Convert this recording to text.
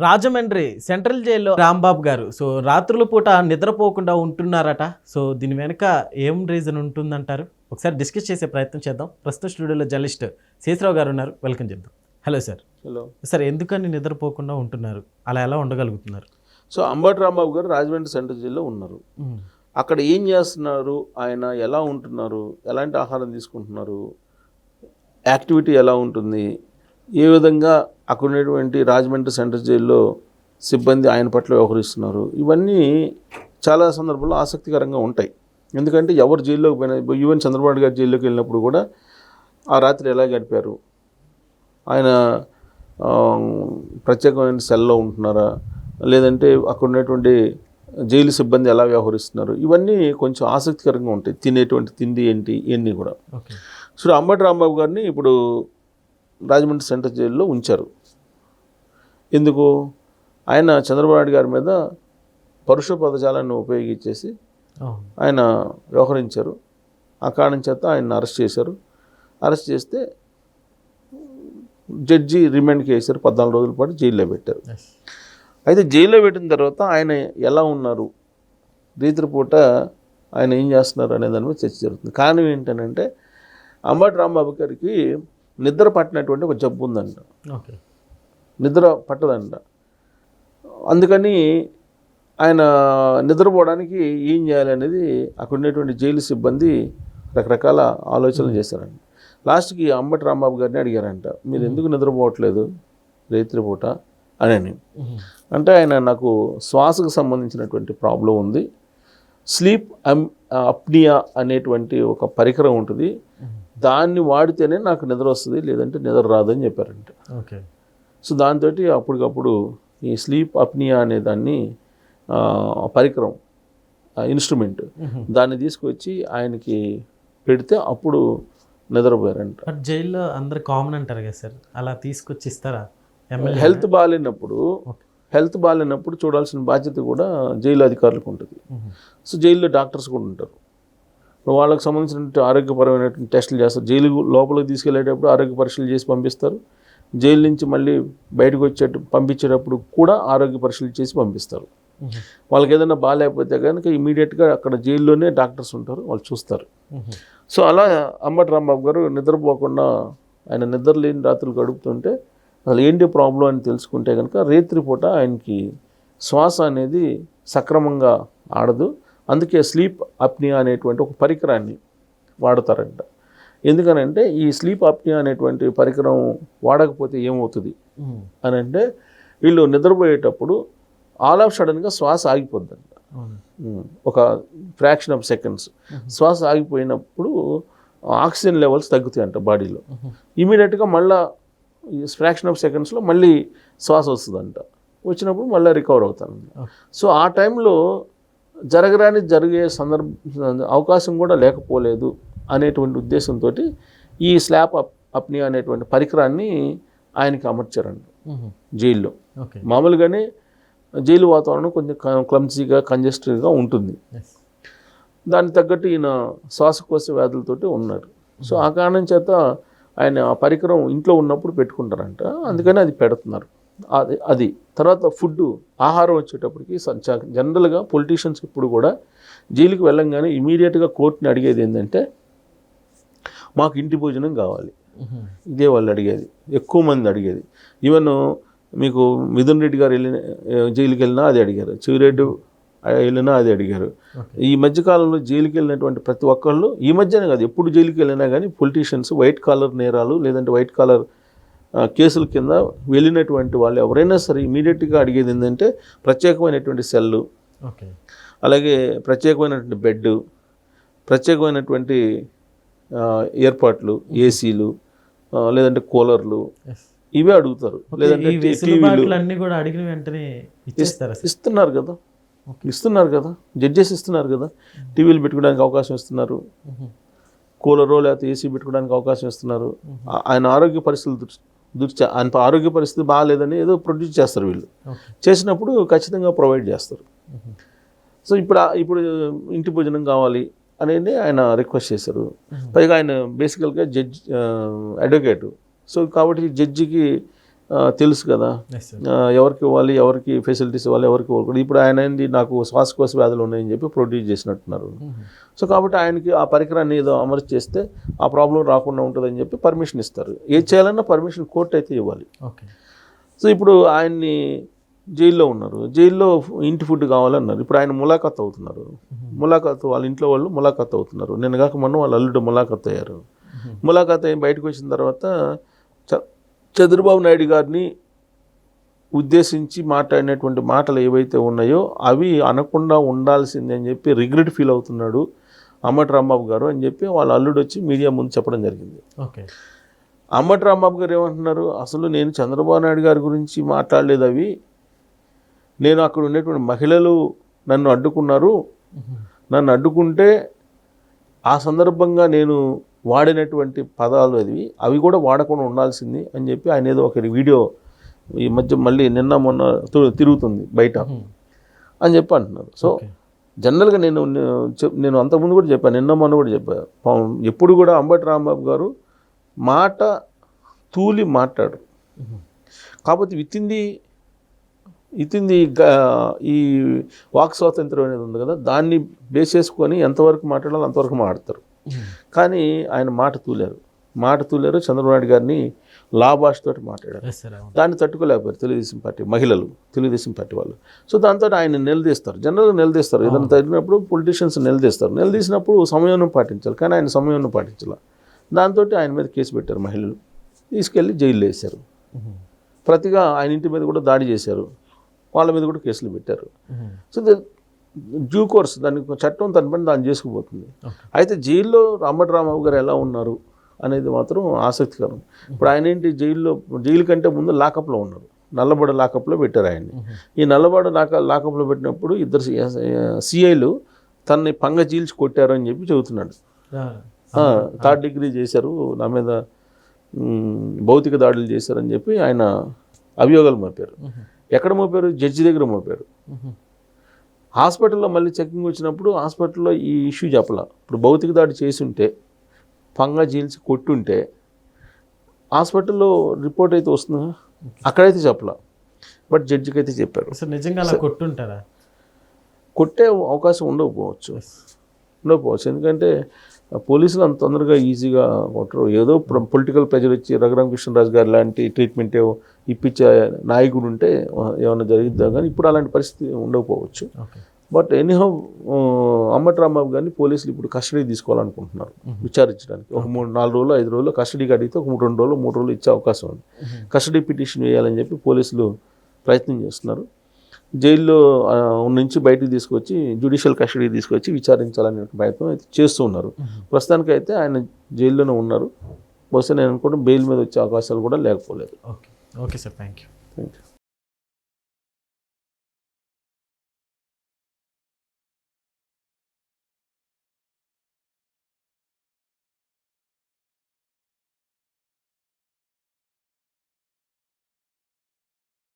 Rajahmundry central జైల్లో రాంబాబు గారు. So రాత్రుల పూట నిద్రపోకుండా ఉంటున్నారట. సో దీని వెనుక ఏం రీజన్ ఉంటుందంటారు? ఒకసారి డిస్కస్ చేసే ప్రయత్నం చేద్దాం. ప్రస్తుత స్టూడియోలో జర్నలిస్ట్ శేషరావు గారు ఉన్నారు. వెల్కమ్ చెప్దాం. Hello sir. హలో. సార్ ఎందుకని నిద్రపోకుండా ఉంటున్నారు? అలా ఎలా ఉండగలుగుతున్నారు? సో అంబటి రాంబాబు గారు రాజమండ్రి సెంట్రల్ జైల్లో ఉన్నారు. అక్కడ ఏం చేస్తున్నారు? ఆయన ఎలా ఉంటున్నారు? ఎలాంటి ఆహారం తీసుకుంటున్నారు? యాక్టివిటీ ఎలా ఉంటుంది? ఏ విధంగా అక్కడ ఉన్నటువంటి రాజమండ్రి సెంట్రల్ జైల్లో సిబ్బంది ఆయన పట్ల వ్యవహరిస్తున్నారు. ఇవన్నీ చాలా సందర్భాల్లో ఆసక్తికరంగా ఉంటాయి. ఎందుకంటే ఎవరు జైల్లోకి పోయినా ఈవెన్ చంద్రబాబు గారు జైల్లోకి వెళ్ళినప్పుడు కూడా ఆ రాత్రి ఎలా గడిపారు? ఆయన ప్రత్యేకమైన సెల్లో ఉంటున్నారా? లేదంటే అక్కడ ఉన్నటువంటి జైలు సిబ్బంది ఎలా వ్యవహరిస్తున్నారు? ఇవన్నీ కొంచెం ఆసక్తికరంగా ఉంటాయి. తినేటువంటి తిండి ఏంటి ఇవన్నీ కూడా. సో అంబటి రాంబాబు గారిని ఇప్పుడు రాజమండ్రి సెంట్రల్ జైల్లో ఉంచారు. ఎందుకు? ఆయన చంద్రబాబు నాయుడు గారి మీద పరుష పదజాలాన్ని ఉపయోగించేసి ఆయన వ్యవహరించారు. ఆ కారణం చేత ఆయన అరెస్ట్ చేశారు. అరెస్ట్ చేస్తే జడ్జి రిమాండ్కి వేశారు పద్నాలుగు రోజుల పాటు జైల్లో పెట్టారు. అయితే జైల్లో పెట్టిన తర్వాత ఆయన ఎలా ఉన్నారు? పూట ఆయన ఏం చేస్తున్నారు అనే దాని మీద చర్చ జరుగుతుంది. కారణం ఏంటనంటే అంబటి రాంబాబు గారికి నిద్ర పట్టినటువంటి ఒక జబ్బు ఉందంట. ఓకే నిద్ర పట్టదంట. అందుకని ఆయన నిద్రపోవడానికి ఏం చేయాలి అనేది అక్కడ ఉన్నటువంటి జైలు సిబ్బంది రకరకాల ఆలోచనలు చేశారంట. లాస్ట్కి అంబటి రాంబాబు గారిని అడిగారంట మీరు ఎందుకు నిద్రపోవట్లేదు పూట? అని అని అంటే ఆయన నాకు శ్వాసకు సంబంధించినటువంటి ప్రాబ్లం ఉంది. స్లీప్ అప్నియా అనేటువంటి ఒక పరికరం ఉంటుంది. దాన్ని వాడితేనే నాకు నిద్ర వస్తుంది లేదంటే నిద్ర రాదు అని చెప్పారంట. ఓకే. సో దాంతో అప్పటికప్పుడు ఈ స్లీప్ అప్నియా అనే దాన్ని పరికరం ఇన్స్ట్రుమెంట్ దాన్ని తీసుకొచ్చి ఆయనకి పెడితే అప్పుడు నిద్రపోయారంట. బట్ జైల్లో అందరు కామన్ అంటారు కదా సార్ అలా తీసుకొచ్చి ఇస్తారా? హెల్త్ బాగాలేనప్పుడు హెల్త్ బాగాలేనప్పుడు చూడాల్సిన బాధ్యత కూడా జైలు అధికారులకు ఉంటుంది. సో జైల్లో డాక్టర్స్ కూడా ఉంటారు. వాళ్ళకి సంబంధించిన ఆరోగ్యపరమైనటువంటి టెస్టులు చేస్తారు. జైలు లోపలికి తీసుకెళ్ళేటప్పుడు ఆరోగ్య పరీక్షలు చేసి పంపిస్తారు. జైలు నుంచి మళ్ళీ బయటకు వచ్చేట పంపించేటప్పుడు కూడా ఆరోగ్య పరీక్షలు చేసి పంపిస్తారు. వాళ్ళకి ఏదైనా బాగాలేకపోతే కనుక ఇమీడియట్గా అక్కడ జైల్లోనే డాక్టర్స్ ఉంటారు వాళ్ళు చూస్తారు. సో అలా అంబటి రాంబాబు గారు నిద్రపోకుండా ఆయన నిద్ర లేని రాత్రులు గడుపుతుంటే అసలు ఏంటి ప్రాబ్లం అని తెలుసుకుంటే కనుక రేత్రిపూట ఆయనకి శ్వాస అనేది సక్రమంగా ఆడదు. అందుకే స్లీప్ అప్నియా అనేటువంటి ఒక పరికరాన్ని వాడతారంట. ఎందుకనంటే ఈ స్లీప్ అప్నియా అనేటువంటి పరికరం వాడకపోతే ఏమవుతుంది? అని అంటే వీళ్ళు నిద్రపోయేటప్పుడు ఆల్ ఆఫ్ సడన్గా శ్వాస ఆగిపోద్దంట. ఒక ఫ్రాక్షన్ ఆఫ్ సెకండ్స్. శ్వాస ఆగిపోయినప్పుడు ఆక్సిజన్ లెవెల్స్ తగ్గుతాయంట బాడీలో. ఇమీడియట్గా మళ్ళా ఫ్రాక్షన్ ఆఫ్ సెకండ్స్లో మళ్ళీ శ్వాస వస్తుందంట. వచ్చినప్పుడు మళ్ళీ రికవర్ Okay. సో ఆ టైంలో జరగరాని జరిగే సందర్భ అవకాశం కూడా లేకపోలేదు. అనేటువంటి ఉద్దేశంతో ఈ స్లాప్ అప్ అప్ని అనేటువంటి పరికరాన్ని ఆయనకి అమర్చారంట. జైల్లో. మామూలుగానే జైలు వాతావరణం కొంచెం క్లమ్సీగా కంజెస్టెడ్గా ఉంటుంది. దానికి తగ్గట్టు ఈయన శ్వాసకోశ వ్యాధులతోటి ఉన్నారు. సో ఆ కారణం చేత ఆయన ఆ పరికరం ఇంట్లో ఉన్నప్పుడు పెట్టుకుంటారంట. అందుకని అది పెడుతున్నారు. అది అది. తర్వాత ఫుడ్ ఆహారం వచ్చేటప్పటికి జనరల్గా పొలిటీషియన్స్ ఇప్పుడు కూడా జైలుకి వెళ్ళంగానే ఇమీడియట్గా కోర్టుని అడిగేది ఏంటంటే మాకు ఇంటి భోజనం కావాలి. ఇదే వాళ్ళు అడిగేది. ఎక్కువ మంది అడిగేది. ఈవెన్ మీకు మిథున్ రెడ్డి గారు వెళ్ళిన జైలుకి వెళ్ళినా అది అడిగారు. చివిరెడ్డి వెళ్ళినా అది అడిగారు. ఈ మధ్యకాలంలో జైలుకి వెళ్ళినటువంటి ప్రతి ఒక్కళ్ళు ఈ మధ్యనే కాదు ఎప్పుడు జైలుకి వెళ్ళినా కానీ పొలిటీషియన్స్ వైట్ కాలర్ నేరాలు లేదంటే వైట్ కాలర్ కేసుల కింద వెళ్ళినటువంటి వాళ్ళు ఎవరైనా సరే ఇమీడియట్గా అడిగేది ఏంటంటే ప్రత్యేకమైనటువంటి సెల్లు ఓకే. అలాగే ప్రత్యేకమైనటువంటి బెడ్ ప్రత్యేకమైనటువంటి ఏర్పాట్లు ఏసీలు లేదంటే కూలర్లు ఇవే అడుగుతారు. లేదంటే టీవీలు. కూడా అడిగిన వెంటనే ఇస్తున్నారు కదా. ఇస్తున్నారు కదా. జడ్జెస్ ఇస్తున్నారు కదా. టీవీలు పెట్టుకోవడానికి అవకాశం ఇస్తున్నారు. కూలరో లేకపోతే ఏసీ పెట్టుకోవడానికి అవకాశం ఇస్తున్నారు. ఆ- ఆయన ఆరోగ్య పరిస్థితులు దృష్టి దృష్ట్యా ఆయన ఆరోగ్య పరిస్థితి బాగాలేదని ఏదో ప్రొడ్యూస్ చేస్తారు వీళ్ళు. చేసినప్పుడు ఖచ్చితంగా ప్రొవైడ్ చేస్తారు. సో ఇప్పుడు ఇప్పుడు ఇంటి భోజనం కావాలి. అనేది ఆయన రిక్వెస్ట్ చేశారు. పైగా ఆయన బేసికల్గా జడ్జ్ అడ్వకేట్ సో కాబట్టి జడ్జికి తెలుసు కదా. ఎవరికి ఇవ్వాలి ఎవరికి ఫెసిలిటీస్ ఇవ్వాలి ఎవరికి ఇవ్వకూడదు. ఇప్పుడు ఆయన నాకు శ్వాసకోశ వ్యాధులు ఉన్నాయని చెప్పి ప్రొడ్యూస్ చేసినట్టున్నారు. సో కాబట్టి ఆయనకి ఆ పరికరాన్ని ఏదో అమర్చి చేస్తే ఆ ప్రాబ్లం రాకుండా ఉంటుందని చెప్పి పర్మిషన్ ఇస్తారు. ఏది చేయాలన్నా పర్మిషన్ కోర్టు అయితే ఇవ్వాలి. ఓకే సో ఇప్పుడు ఆయన్ని జైల్లో ఉన్నారు. జైల్లో ఇంటి ఫుడ్ కావాలన్నారు. ఇప్పుడు ఆయన ములాఖత్ అవుతున్నారు. ములాఖత్ వాళ్ళ ఇంట్లో వాళ్ళు ములాఖత్ అవుతున్నారు. నిన్న కాక మొన్న వాళ్ళ అల్లుడు ములాఖత్ అయ్యారు. ములాఖత్ అయ్యి బయటకు వచ్చిన తర్వాత చ- చంద్రబాబు నాయుడు గారిని ఉద్దేశించి మాట్లాడినటువంటి మాటలు ఏవైతే ఉన్నాయో అవి అనకుండా ఉండాల్సిందే అని చెప్పి రిగ్రెట్ ఫీల్ అవుతున్నాడు అమ్మటి రాంబాబు గారు అని చెప్పి వాళ్ళ అల్లుడు వచ్చి మీడియా ముందు చెప్పడం జరిగింది. ఓకే. అమ్మటి రాంబాబు గారు ఏమంటున్నారు? అసలు నేను చంద్రబాబు నాయుడు గారి గురించి మాట్లాడలేదు అవి. నేను అక్కడ ఉండేటువంటి మహిళలు నన్ను అడ్డుకున్నారు. నన్ను అడ్డుకుంటే ఆ సందర్భంగా నేను వాడినటువంటి పదాలు అవి అవి కూడా వాడకుండా ఉండాల్సింది అని చెప్పి ఆయన ఏదో ఒక వీడియో ఈ మధ్య మళ్ళీ నిన్న మొన్న తిరుగుతుంది బయట అని చెప్పి అంటున్నారు. సో జనరల్గా నేను నేను అంతకుముందు కూడా చెప్పాను నిన్న మొన్న కూడా చెప్పాను పాపం ఎప్పుడు కూడా అంబటి రాంబాబు గారు మాట తూలి మాట్లాడు కాకపోతే విత్తింది ఇతింది ఈ వాక్ స్వాతంత్రం అనేది ఉంది కదా దాన్ని బేస్ చేసుకొని ఎంతవరకు మాట్లాడాలో అంతవరకు మాట్లాడతారు. కానీ ఆయన మాట తూలారు. మాట తూలారు చంద్రబాబు నాయుడు గారిని మాట్లాడారు. ఎస్ సార్ అవును. దాన్ని తట్టుకోలేకపోయారు తెలుగుదేశం పార్టీ మహిళలు తెలుగుదేశం పార్టీ వాళ్ళు. సో దాంతో ఆయన నిలదీస్తారు. జనరల్గా నిలదీస్తారు. ఏదైనా తగినప్పుడు పొలిటీషియన్స్ నిలదీస్తారు. నిలదీసినప్పుడు సమయాన్ని పాటించాలి. కానీ ఆయన సమయాన్ని పాటించాలి. దాంతో ఆయన మీద కేసు పెట్టారు మహిళలు. తీసుకెళ్ళి జైల్లో వేశారు. ప్రతిగా ఆయన ఇంటి మీద కూడా దాడి చేశారు. వాళ్ళ మీద కూడా కేసులు పెట్టారు. సో డ్యూ కోర్స్ దానికి చట్టం తన పని దాన్ని చేసుకుపోతుంది. అయితే జైల్లో రామటి గారు ఎలా ఉన్నారు అనేది మాత్రం ఆసక్తికరం. ఇప్పుడు ఆయన ఏంటి జైల్లో జైలు కంటే ముందు లాకప్లో ఉన్నారు. నల్లబడ లాకప్లో పెట్టారు ఆయన్ని. ఈ నల్లబడ లాక లాకప్లో పెట్టినప్పుడు ఇద్దరు సిఐలు తనని పంగ చీల్చి కొట్టారు అని చెప్పి చెబుతున్నాడు. థర్డ్ డిగ్రీ చేశారు నా మీద భౌతిక దాడులు చేశారని చెప్పి ఆయన అభియోగాలు మోపారు. ఎక్కడ మోపారు? జడ్జి దగ్గర మోపారు. హాస్పిటల్లో మళ్ళీ చెకింగ్ వచ్చినప్పుడు హాస్పిటల్లో ఈ ఇష్యూ చెప్పాల. ఇప్పుడు భౌతిక దాడి చేసి ఉంటే పంగా చీల్చి కొట్టుంటే హాస్పిటల్లో రిపోర్ట్ అయితే వస్తుందా? అక్కడైతే చెప్పలా. బట్ జడ్జికి అయితే చెప్పారు. సార్ నిజంగా అలా కొట్టుంటారా? కొట్టే అవకాశం ఉండకపోవచ్చు. ఉండకపోవచ్చు. ఎందుకంటే పోలీసులు అంత తొందరగా ఈజీగా కొట్టరు. ఏదో పొలిటికల్ ప్రెజర్ ఇచ్చి రఘురామ కృష్ణరాజు గారు లాంటి ట్రీట్మెంట్ ఇప్పించే నాయకుడు ఉంటే ఏమైనా జరిగిద్దా? కానీ ఇప్పుడు అలాంటి పరిస్థితి ఉండకపోవచ్చు. బట్ ఎనీహౌ అమ్మటి రాంబాబు గారిని పోలీసులు ఇప్పుడు కస్టడీ తీసుకోవాలనుకుంటున్నారు విచారించడానికి. ఒక మూడు నాలుగు రోజులు ఐదు రోజులు కస్టడీకి అడిగితే ఒక మూడు రెండు రోజులు మూడు రోజులు ఇచ్చే అవకాశం ఉంది. కస్టడీ పిటిషన్ వేయాలని చెప్పి పోలీసులు ప్రయత్నం చేస్తున్నారు. జైల్లో నుంచి బయటికి తీసుకొచ్చి జ్యుడిషియల్ కస్టడీ తీసుకొచ్చి విచారించాలనే ప్రయత్నం అయితే చేస్తూ ఉన్నారు. ప్రస్తుతానికి అయితే ఆయన జైల్లోనే ఉన్నారు. బహుశా నేను అనుకుంటే బెయిల్ మీద వచ్చే అవకాశాలు కూడా లేకపోలేదు. Okay. Okay sir. Thank you thank you